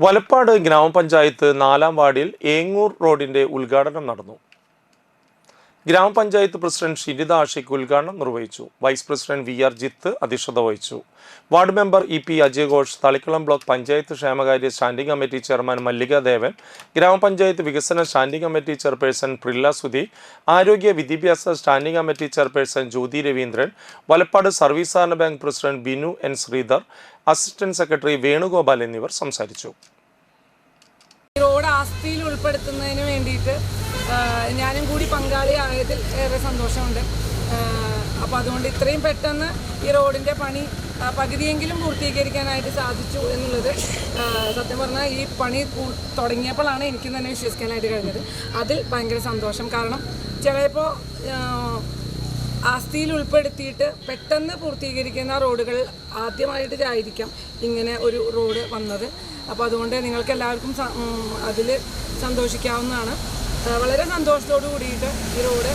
വലപ്പാട് ഗ്രാമപഞ്ചായത്ത് നാലാം വാർഡിൽ ഏങ്ങൂർ റോഡിന്റെ ഉദ്ഘാടനം നടന്നു. ഗ്രാമപഞ്ചായത്ത് പ്രസിഡന്റ് ഷിനിത ആഷിഖ് ഉദ്ഘാടനം നിർവഹിച്ചു. Vice president V R Jith അധ്യക്ഷത വഹിച്ചു. വാർഡ് മെമ്പർ ഇ പി അജയഘോഷ് തളിക്കുളം ബ്ലോക്ക് പഞ്ചായത്ത് ക്ഷേമകാര്യ സ്റ്റാൻഡിംഗ് കമ്മിറ്റി ചെയർമാൻ മല്ലികാദേവൻ ഗ്രാമപഞ്ചായത്ത് വികസന standing committee chairperson Prilla Sudhi ആരോഗ്യ വിദ്യാഭ്യാസ standing committee chairperson Jyothi Raveendran Valappad service സഹകരണ bank president Binu N Sreedhar assistant secretary Venugopal എന്നിവർ സംസാരിച്ചു. റോഡ് ആസ്തിയിൽ ഉൾപ്പെടുത്തുന്നതിന് വേണ്ടിയിട്ട് ഞാനും കൂടി പങ്കാളിയായതിൽ ഏറെ സന്തോഷമുണ്ട്. അപ്പോൾ അതുകൊണ്ട് ഇത്രയും പെട്ടെന്ന് ഈ റോഡിന്റെ പണി പകുതിയെങ്കിലും പൂർത്തീകരിക്കാനായിട്ട് സാധിച്ചു എന്നുള്ളത് സത്യം പറഞ്ഞാൽ ഈ പണി തുടങ്ങിയപ്പോഴാണ് എനിക്ക് തന്നെ വിശ്വസിക്കാനായിട്ട് കഴിഞ്ഞത്. അതിൽ ഭയങ്കര സന്തോഷം. കാരണം ചിലപ്പോൾ ആസ്തിയിൽ ഉൾപ്പെടുത്തിയിട്ട് പെട്ടെന്ന് പൂർത്തീകരിക്കുന്ന റോഡുകൾ ആദ്യമായിട്ടായിരിക്കാം ഇങ്ങനെ ഒരു റോഡ് വന്നത്. അപ്പോൾ അതുകൊണ്ട് നിങ്ങൾക്ക് എല്ലാവർക്കും അതിൽ സന്തോഷിക്കാവുന്നതാണ്. വളരെ സന്തോഷത്തോടു കൂടിയിട്ട് ഈ റോഡ്